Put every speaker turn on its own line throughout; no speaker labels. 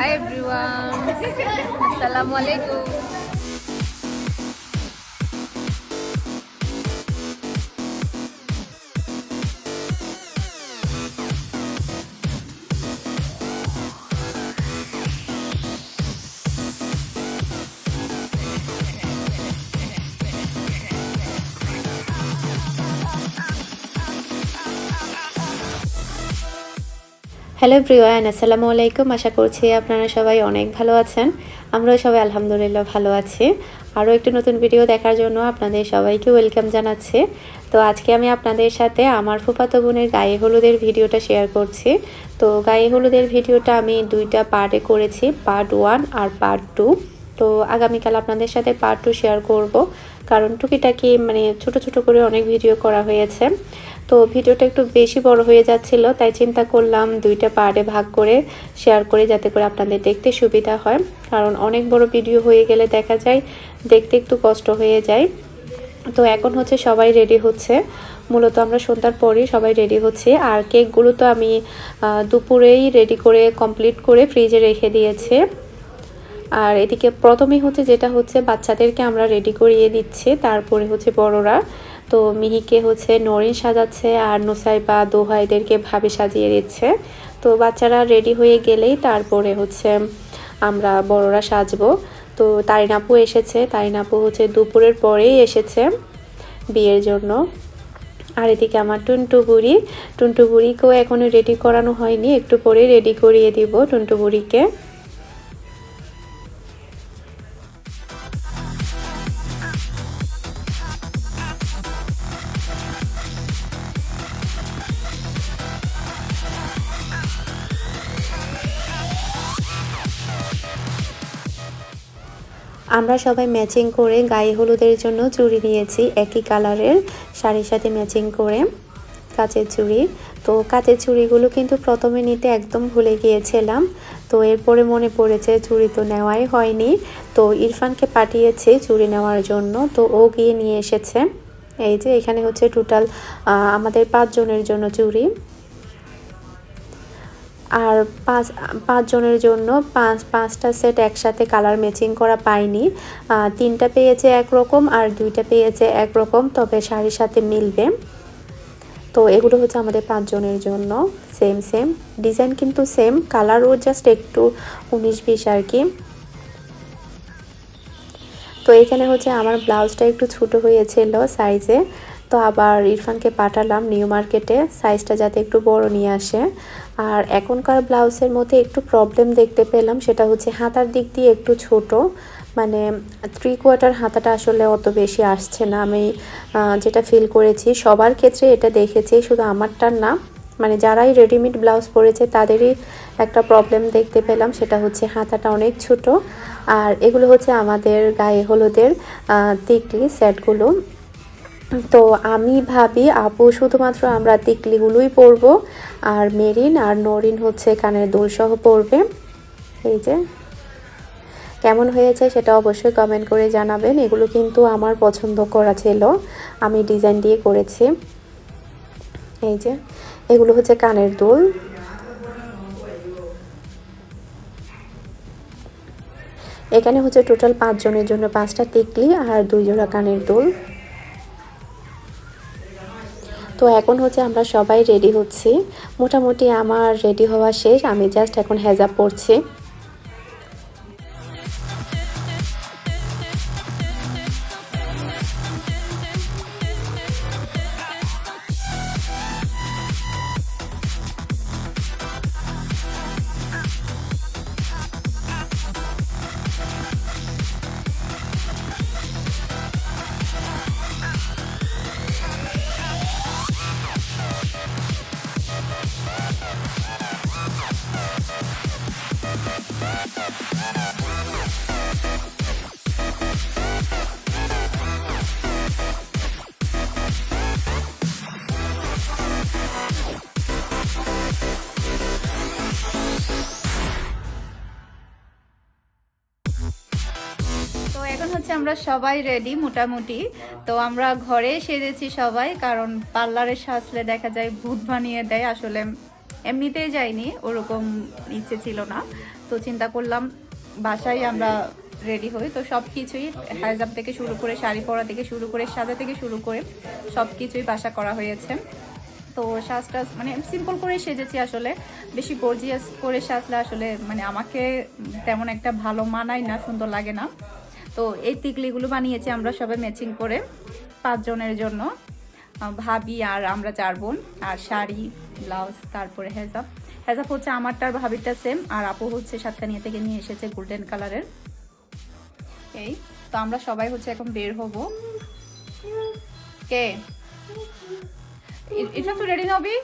Hi everyone আসসালামু আলাইকুম
hello Priyan আসসালামু আলাইকুম আশা করছি আপনারা সবাই অনেক ভালো আছেন। আমরাও সবাই আলহামদুলিল্লাহ ভালো আছি। আরও একটি নতুন ভিডিও দেখার জন্য আপনাদের সবাইকে ওয়েলকাম জানাচ্ছি। তো আজকে আমি আপনাদের সাথে আমার ফুফাতো বোনের গায়ে হলুদের ভিডিওটা শেয়ার করছি। তো গায়ে হলুদের ভিডিওটা আমি দুইটা পার্টে করেছি পার্ট ওয়ান আর পার্ট টু তো আগামীকাল আপনাদের সাথে পার্ট টু শেয়ার করব। কারণ টুকিটাকি মানে ছোট ছোট করে অনেক ভিডিও করা হয়েছে। তো ভিডিওটা একটু বেশি বড় হয়ে যাচ্ছিল, তাই চিন্তা করলাম দুইটা পার্টে ভাগ করে শেয়ার করে যাতে করে আপনাদের দেখতে সুবিধা হয়। কারণ অনেক বড় ভিডিও হয়ে গেলে দেখা যায় দেখতে একটু কষ্ট হয়ে যায়। তো এখন হচ্ছে সবাই রেডি হচ্ছে। মূলত আমরা সন্ধ্যার পরেই সবাই রেডি হচ্ছে। আর কেকগুলো তো আমি দুপুরেই রেডি করে কমপ্লিট করে ফ্রিজে রেখে দিয়েছে। আর এদিকে প্রথমেই হচ্ছে যেটা হচ্ছে বাচ্চাদেরকে আমরা রেডি করিয়ে দিচ্ছি, তারপরে হচ্ছে বড়রা। তো মিহিকে হচ্ছে নরিন সাজাচ্ছে আর নোসাইবা দোহাইদেরকে ভাবে সাজিয়ে দিচ্ছে। তো বাচ্চারা রেডি হয়ে গেলেই তারপরে হচ্ছে আমরা বড়রা সাজবো। তো তারিনাপু এসেছে। তারিনাপু হচ্ছে দুপুরের পরেই এসেছে বিয়ের জন্য। আর এদিকে আমার টুনটু বুড়ি। টুনটু বুড়িকেও এখনও রেডি করানো হয়নি। একটু পরে রেডি করিয়ে দিব টুনটু বুড়িকে। আমরা সবাই ম্যাচিং করে গায়ে হলুদের জন্য চুড়ি নিয়েছি। একই কালারের শাড়ির সাথে ম্যাচিং করে কাঁচের চুড়ি। তো কাঁচের চুড়িগুলো কিন্তু প্রথমে নিতে একদম ভুলে গিয়েছিলাম। তো এরপরে মনে পড়েছে চুড়ি তো নেওয়াই হয়নি। তো ইরফানকে পাঠিয়েছে চুড়ি নেওয়ার জন্য। তো ও গিয়ে নিয়ে এসেছে। এই যে এখানে হচ্ছে টোটাল আমাদের পাঁচজনের জন্য চুড়ি। আর পাঁচ পাঁচজনের জন্য পাঁচ, পাঁচটা সেট একসাথে কালার ম্যাচিং করা পাইনি। তিনটা পেয়েছে একরকম আর দুইটা পেয়েছে একরকম, তবে শাড়ির সাথে মিলবে। তো এগুলো হচ্ছে আমাদের পাঁচজনের জন্য সেম সেম ডিজাইন কিন্তু সেম কালারও জাস্ট একটু উনিশ, বিশ আর কি। তো এখানে হচ্ছে আমার ব্লাউজটা একটু ছোট হয়েছিল সাইজে তো আবার ইরফানকে পাঠালাম নিউ মার্কেটে, সাইজটা যাতে একটু বড় নিয়ে আসে। আর এখনকার ব্লাউজের মধ্যে একটু প্রবলেম দেখতে পেলাম, সেটা হচ্ছে হাতার দিক দিয়ে একটু ছোট। মানে থ্রি কোয়ার্টার হাতাটা আসলে অত বেশি আসছে না। আমি যেটা ফিল করেছি, সবার ক্ষেত্রে এটা দেখেছি, শুধু আমারটার না। মানে যারাই রেডিমেড ব্লাউজ পরেছে, তাদেরই একটা প্রবলেম দেখতে পেলাম, সেটা হচ্ছে হাতাটা অনেক ছোট। আর এগুলো হচ্ছে আমাদের গায়ে হলুদের তিকলি সেটগুলো তো আমি ভাবি, আপু শুধুমাত্র আমরা তিকলিগুলোই পরবো, আর মেরিন আর নরিন হচ্ছে কানের দোলসহ পরবে। এই যে, কেমন হয়েছে সেটা অবশ্যই কমেন্ট করে জানাবেন। এগুলো কিন্তু আমার পছন্দ করা ছিল, আমি ডিজাইন দিয়ে করেছি। এই যে, এগুলো হচ্ছে কানের দুল। এখানে হচ্ছে টোটাল পাঁচজনের জন্য পাঁচটা টিকলি আর দুই জোড়া কানের দুল। তো এখন হচ্ছে আমরা সবাই রেডি হচ্ছি। মোটামুটি আমার রেডি হওয়া শেষ, আমি জাস্ট এখন হেজাব পরছি।
আমরা সবাই রেডি মোটামুটি। তো আমরা ঘরে সেজেছি সবাই, কারণ পার্লারে সাজলে দেখা যায় ভূত বানিয়ে দেয়। আসলে এমনিতেই যাইনি, ওরকম ইচ্ছে ছিল না। তো চিন্তা করলাম বাসায় আমরা রেডি হই। তো সব কিছুই হাইজাব থেকে শুরু করে, শাড়ি পরা থেকে শুরু করে, সাজা থেকে শুরু করে সব কিছুই বাসা করা হয়েছে। তো সাজটা মানে সিম্পল করে সেজেছি আসলে। বেশি গর্জিয়াস করে সাজলে আসলে মানে আমাকে তেমন একটা ভালো মানায় না, সুন্দর লাগে না। তো এই টিকলিগুলো বানিয়েছি আমরা সবাই ম্যাচিং করে পাঁচজনের জন্য। ভাবি আর আমরা চার বোন আর শাড়ি, ব্লাউজ, তারপরে হেজাব। হেজাব হচ্ছে আমারটার ভাবিটা সেম আর আপু হচ্ছে সাতকানিয়া থেকে নিয়ে এসেছে গোল্ডেন কালারের এই, তো আমরা সবাই হচ্ছে এখন বের হব। কে? এটা তো রেডি নবি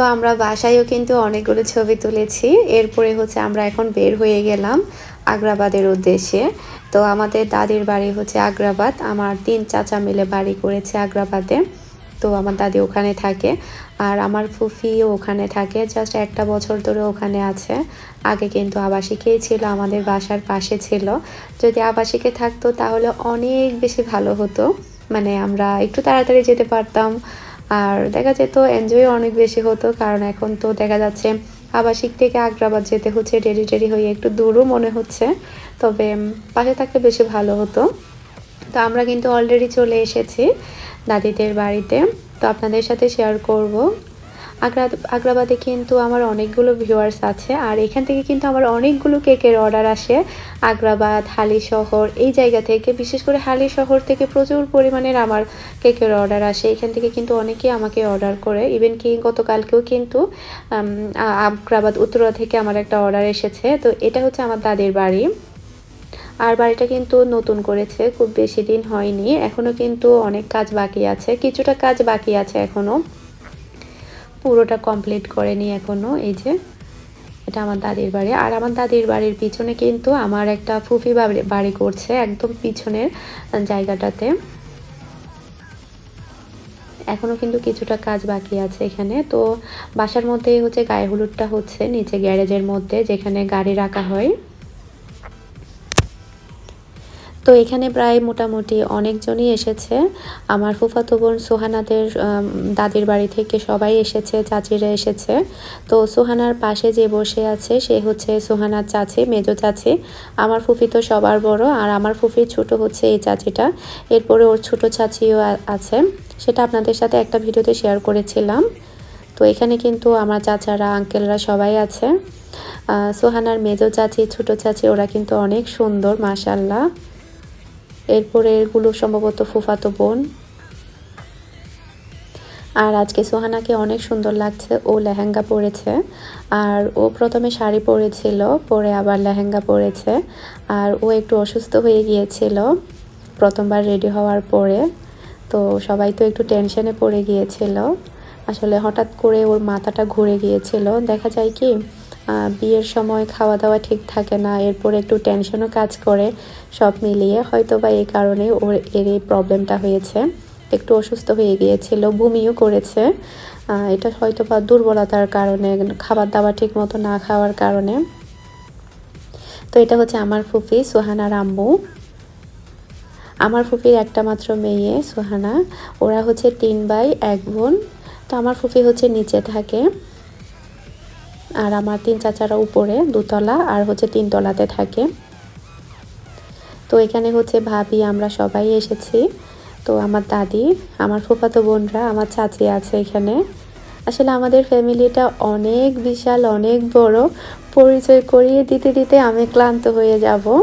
তো আমরা বাসায়ও কিন্তু অনেকগুলো ছবি তুলেছি। এরপরে হচ্ছে আমরা এখন বের হয়ে গেলাম আগ্রাবাদের উদ্দেশ্যে। তো আমাদের দাদির বাড়ি হচ্ছে আগ্রাবাদ। আমার তিন চাচা মিলে বাড়ি করেছে আগ্রাবাদে। তো আমার দাদি ওখানে থাকে। আর আমার ফুফিও ওখানে থাকে। জাস্ট একটা বছর ধরে ওখানে আছে। আগে কিন্তু আবাসিকেই ছিল, আমাদের বাসার পাশে ছিল। যদি আবাসিকে থাকতো তাহলে অনেক বেশি ভালো হতো। মানে আমরা একটু তাড়াতাড়ি যেতে পারতাম। আর দেখা যেত এনজয় অনেক বেশি হতো, কারণ এখন তো দেখা যাচ্ছে আবাসিক থেকে আগ্রাবাদ যেতে হচ্ছে টেরি টেরি হয়ে একটু দূরও মনে হচ্ছে, তবে পাশে থাকতে বেশি ভালো হতো। তো আমরা কিন্তু অলরেডি চলে এসেছি দাদিদের বাড়িতে, তো আপনাদের সাথে শেয়ার করব। আগ্রা আগ্রাবাদে কিন্তু আমার অনেকগুলো ভিউয়ার্স আছে, আর এখান থেকে কিন্তু আমার অনেকগুলো কেকের অর্ডার আসে। আগ্রাবাদ, হালি শহর, এই জায়গা থেকে, বিশেষ করে হালি শহর থেকে প্রচুর পরিমাণের আমার কেকের অর্ডার আসে। এখান থেকে কিন্তু অনেকেই আমাকে অর্ডার করে। ইভেন কি, গতকালকেও কিন্তু আগ্রাবাদ উত্তরা থেকে আমার একটা অর্ডার এসেছে। তো এটা হচ্ছে আমার দাদির বাড়ি। আর বাড়িটা কিন্তু নতুন করেছে, খুব বেশি দিন হয়নি। এখনও কিন্তু অনেক কাজ বাকি আছে। কিছুটা কাজ বাকি আছে এখনও। পুরোটা কমপ্লিট করেনি এখনও, এই যে এটা আমার দাদির বাড়ি। আর আমার দাদির বাড়ির পিছনে কিন্তু আমার একটা ফুফি বাড়ি করছে একদম পিছনের জায়গাটাতে। এখনও কিন্তু কিছুটা কাজ বাকি আছে এখানে। তো বাসার মধ্যেই হচ্ছে গায়ে হলুদটা হচ্ছে, নিচে গ্যারেজের মধ্যে যেখানে গাড়ি রাখা হয়। তো এখানে প্রায় মোটামুটি অনেকজনই এসেছে। আমার ফুফাতো বোন সোহানাদের দাদির বাড়ি থেকে সবাই এসেছে, চাচিরা এসেছে। তো সোহানার পাশে যে বসে আছে, সে হচ্ছে সোহানার চাচি, মেজো চাচি। আমার ফুফি তো সবার বড়, আর আমার ফুফির ছোট হচ্ছে এই চাচিটা। এরপরে ওর ছোট চাচিও আছে। সেটা আপনাদের সাথে একটা ভিডিওতে শেয়ার করেছিলাম। তো এখানে কিন্তু আমার চাচারা, আঙ্কেলরা সবাই আছে। সোহানার মেজো চাচি, ছোট চাচি, ওরা কিন্তু অনেক সুন্দর, মাশাল্লাহ। এরপরে এগুলো সম্ভবত ফুফাতো বোন। আর আজকে সোহানাকে অনেক সুন্দর লাগছে, ও লেহেঙ্গা পরেছে। আর ও প্রথমে শাড়ি পরেছিল, পরে আবার লেহেঙ্গা পরেছে। আর ও একটু অসুস্থ হয়ে গিয়েছিল, প্রথমবার রেডি হওয়ার পরে। তো সবাই তো একটু টেনশনে পড়ে গিয়েছিল। আসলে হঠাৎ করে ওর মাথাটা ঘুরে গিয়েছিল। দেখা যায় কি বিয়ের সময় খাওয়া দাওয়া ঠিক থাকে না, এরপর একটু টেনশনও কাজ করে, সব মিলিয়ে হয়তো বা এই কারণে ওর, এর এই প্রবলেমটা হয়েছে। একটু অসুস্থ হয়ে গিয়েছিল, বমিও করেছে। এটা হয়তো বা দুর্বলতার কারণে খাবার দাবার ঠিক মতো না খাওয়ার কারণে। তো এটা হচ্ছে আমার ফুফি সোহানার আম্মু আমার ফুফির একটা মাত্র মেয়ে, সোহানা। ওরা হচ্ছে তিন ভাই, এক বোন। তো আমার ফুফি হচ্ছে নিচে থাকে। আর আমার তিন চাচারা উপরে, দুতলা, আর হচ্ছে তিনতলাতে থাকে। তো এখানে হচ্ছে ভাবি, আমরা সবাই এসেছি। তো আমার দাদি, আমার ফুফাতো বোনরা, আমার চাচি আছে এখানে। আসলে আমাদের ফ্যামিলিটা অনেক বিশাল, অনেক বড়। পরিচয় করিয়ে দিতে দিতে আমি ক্লান্ত হয়ে যাব।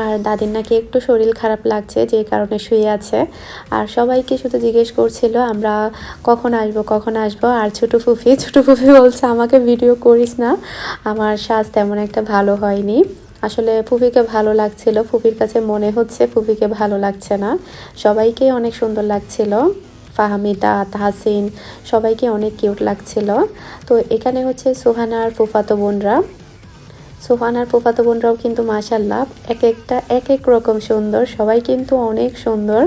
আর দাদির নাকি একটু শরীর খারাপ লাগছে, যে কারণে শুয়ে আছে। আর সবাইকে শুধু জিজ্ঞেস করছিল, আমরা কখন আসব কখন আসব? আর ছোটো ফুফি ছোটো ফুফি বলছে, আমাকে ভিডিও করিস না, আমার শ্বাস তেমন একটা ভালো হয়নি। আসলে ফুফিকে ভালো লাগছিল, ফুফির কাছে মনে হচ্ছে ফুফিকে ভালো লাগছে না। সবাইকেই অনেক সুন্দর লাগছিল, ফাহামিদা, তাহসিন, সবাইকে অনেক কিউট লাগছিল। তো এখানে হচ্ছে সোহানার ফুফাতো বোনরা। সোহানার ফুফাতো বোনরাও কিন্তু মাশাল্লাহ। এক একটা এক এক রকম সুন্দর, সবাই কিন্তু অনেক সুন্দর।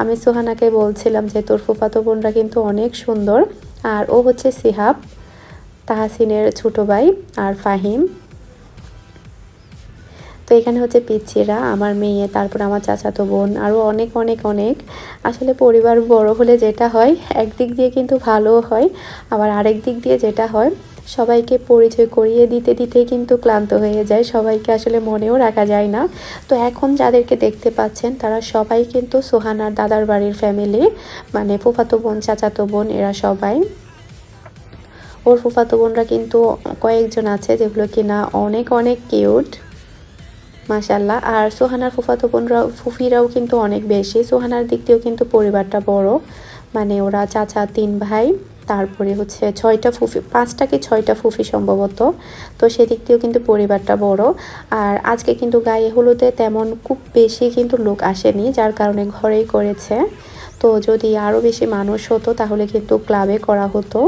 আমি সোহানাকে বলছিলাম যে, তোর ফুফাতো বোনরা কিন্তু অনেক সুন্দর। আর ও হচ্ছে সিহাব, তাহাসিনের ছোট ভাই আর ফাহিম। তো এখানে হচ্ছে পিচ্ছিরা, আমার মেয়ে, তারপর আমার চাচাতো বোন আরও অনেক অনেক অনেক। আসলে পরিবার বড় হলে যেটা হয়, একদিক দিয়ে কিন্তু ভালোও হয়, আবার আরেক দিক দিয়ে যেটা হয় সবাইকে পরিচয় করিয়ে দিতে দিতে কিন্তু ক্লান্ত হয়ে যায়। সবাইকে আসলে মনেও রাখা যায় না। তো এখন যাদেরকে দেখতে পাচ্ছেন, তারা সবাই কিন্তু সোহানার দাদার বাড়ির ফ্যামিলি মানে ফুফাতো বোন, চাচাতো বোন, এরা সবাই। ওর ফুফাতো বোনরা কিন্তু কয়েকজন আছে যেগুলো কিনা অনেক অনেক কিউট মাশাল্লাহ আর সোহানার ফুফাতো বোনরাও ফুফিরাও কিন্তু অনেক বেশি। সোহানার দিক দিয়েও কিন্তু পরিবারটা বড়। মানে ওরা চাচা, তিন ভাই। তারপরে হচ্ছে ছয়টা ফুফি, পাঁচটা কি ছয়টা ফুফি সম্ভবত। তো সেদিক দিয়েও কিন্তু পরিবারটা বড়। আর আজকে কিন্তু গায়ে হলুদে তেমন খুব বেশি কিন্তু লোক আসেনি, যার কারণে ঘরেই করেছে। তো যদি আরও বেশি মানুষ হতো, তাহলে কিন্তু ক্লাবে করা হতো।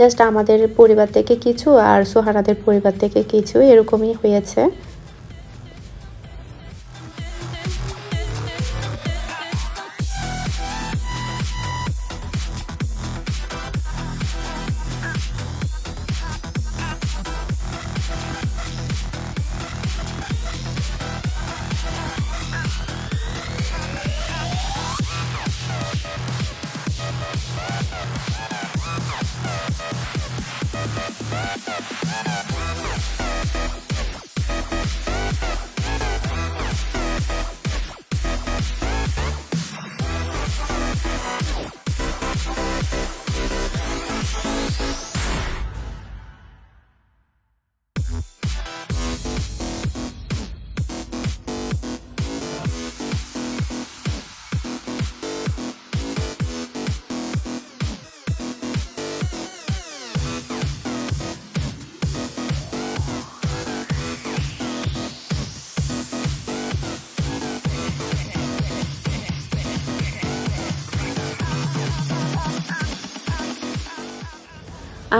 জাস্ট আমাদের পরিবার থেকে কিছু আর সোহানাদের পরিবার থেকে কিছু, এরকমই হয়েছে। Bye.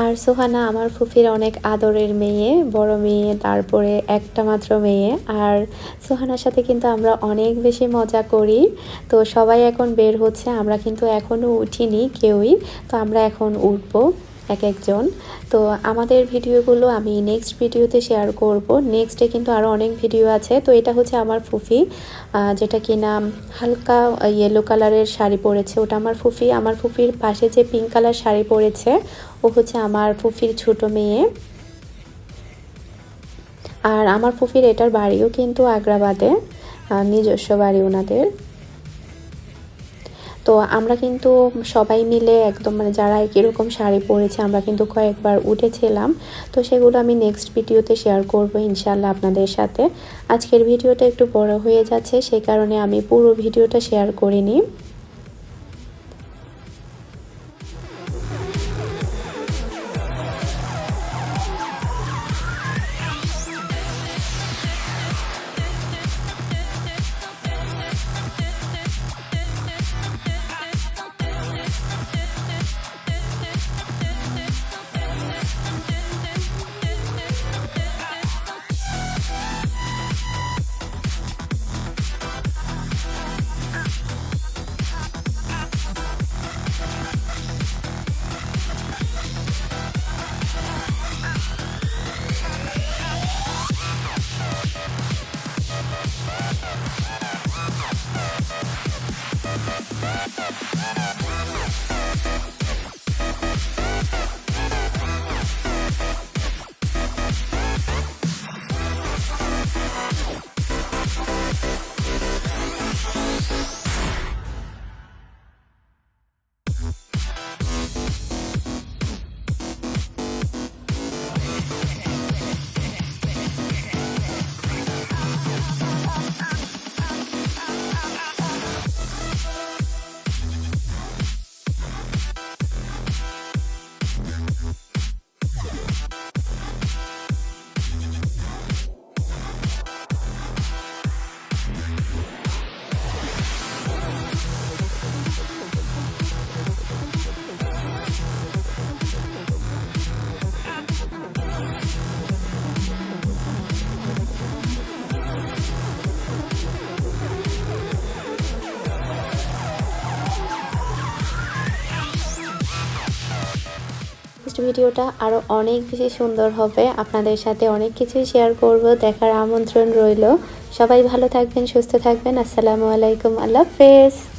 আর সুহানা আমার ফুফির অনেক আদরের মেয়ে, বড় মেয়ে, তারপরে একটা মাত্র মেয়ে। আর সুহানার সাথে কিন্তু আমরা অনেক বেশি মজা করি। তো সবাই এখন বের হচ্ছে, আমরা কিন্তু এখনও উঠিনি কেউই। তো আমরা এখন উঠবো। এক একজন। তো আমাদের ভিডিওগুলো আমি নেক্সট ভিডিওতে শেয়ার করব। নেক্সটে কিন্তু আরও অনেক ভিডিও আছে। তো এটা হচ্ছে আমার ফুফি যেটা কি নাম হালকা ইয়েলো কালারের শাড়ি পরেছে। ওটা আমার ফুফি। আমার ফুফির পাশে যে পিঙ্ক কালার শাড়ি পরেছে, ও হচ্ছে আমার ফুফির ছোট মেয়ে। আর আমার ফুফির এটার বাড়িও কিন্তু আগ্রাবাদে নিজস্ব বাড়ি ওনাদের। তো আমরা কিন্তু সবাই মিলে একদম মানে যারা একই রকম শাড়ি পরেছে, আমরা কিন্তু কয়েকবার উঠেছিলাম। তো সেগুলো আমি নেক্সট ভিডিওতে শেয়ার করব ইনশাল্লাহ আপনাদের সাথে। আজকের ভিডিওটা একটু বড় হয়ে যাচ্ছে সেই কারণে আমি পুরো ভিডিওটা শেয়ার করিনি। ভিডিওটা আরও অনেক বেশি সুন্দর হবে। আপনাদের সাথে অনেক কিছুই শেয়ার করব, দেখার আমন্ত্রণ রইল। সবাই ভালো থাকবেন, সুস্থ থাকবেন। আসসালামু আলাইকুম, আল্লাহ হাফেজ।